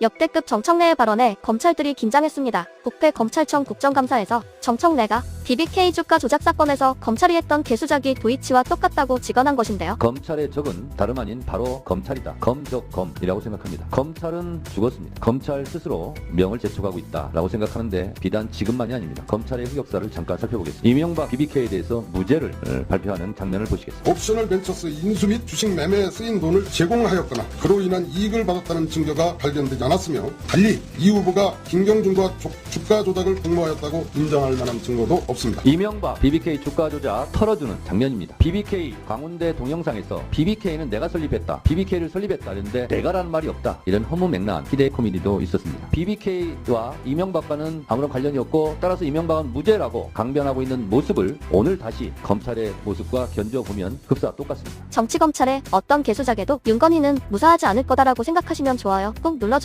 역대급 정청래의 발언에 검찰들이 긴장했습니다. 국회 검찰청 국정감사에서 정청래가 BBK 주가 조작 사건에서 검찰이 했던 개수작이 도이치와 똑같다고 직언한 것인데요. 검찰의 적은 다름 아닌 바로 검찰이다. 검적 검이라고 생각합니다. 검찰은 죽었습니다. 검찰 스스로 명을 재촉하고 있다라고 생각하는데 비단 지금만이 아닙니다. 검찰의 흑역사를 잠깐 살펴보겠습니다. 이명박 BBK에 대해서 무죄를 어, 발표하는 장면을 보시겠습니다. 옵셔널 벤처스 인수 및 주식 매매에 쓰인 돈을 제공하였거나 그로 인한 이익을 받았다는 증거가 발견되지 않았으며 달리 이 후보가 김경준과 조- 주가 조작을 공모하였다고 인정할 만한 증거도 없습니다. 이명박 BBK 주가 조작 털어주는 장면입니다. BBK 광운대 동영상에서 BBK는 내가 설립했다. BBK를 설립했다. 했는데 내가라는 말이 없다. 이런 허무맹랑한 희대의 코미디도 있었습니다. BBK와 이명박과는 아무런 관련이 없고 따라서 이명박은 무죄라고 강변하고 있는 모습을 오늘 다시 검찰의 모습과 견뎌보면 흡사 똑같습니다. 정치 검찰의 어떤 개수작에도 윤건희는 무사하지 않을 거다라고 생각하시면 좋아요 꾹 눌러주세요.